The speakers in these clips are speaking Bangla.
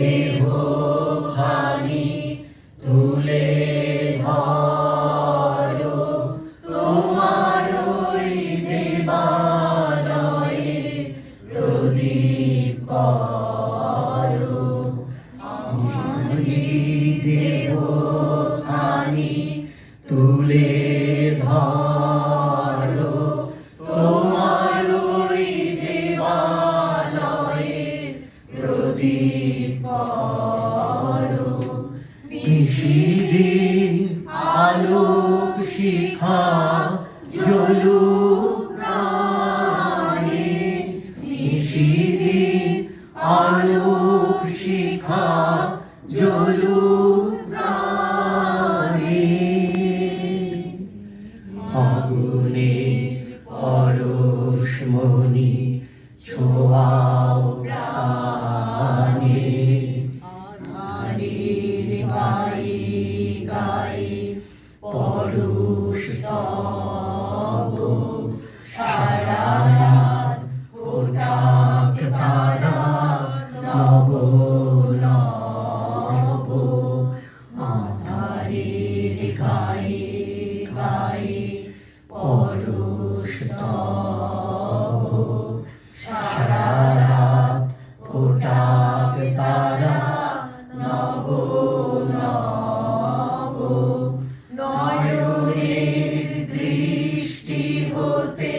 দেহ খানি তুলে ধরো। তোমার দেবালয়ে প্রদীপ করো। দেহ খানি তুলে ধরো। তোমার দেবালয়ে প্রদীপ নিশিদিন আলোক শিখা জলু প্রাণে। নিশিদিন আলোক শিখা জ্বলুক দৃষ্টি হতে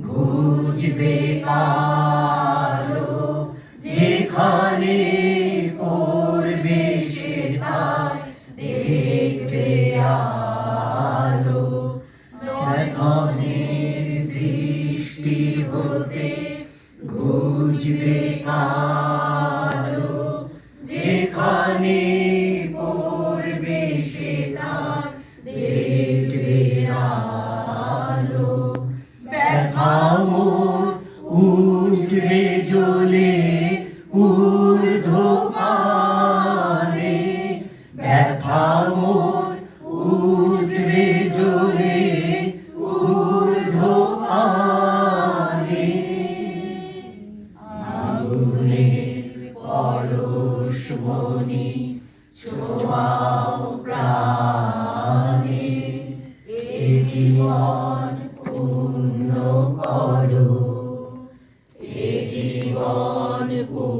ঘুচবে কালো যেখানে পড়বে সেথায় দেখবে আলো। যেখানে পানে ব্যথা মোর উঠবে জ্বলে ঊর্ধ্ব মনি প্রাণে। এ জীবন পূর্ণ করো জীবন পূর্ণ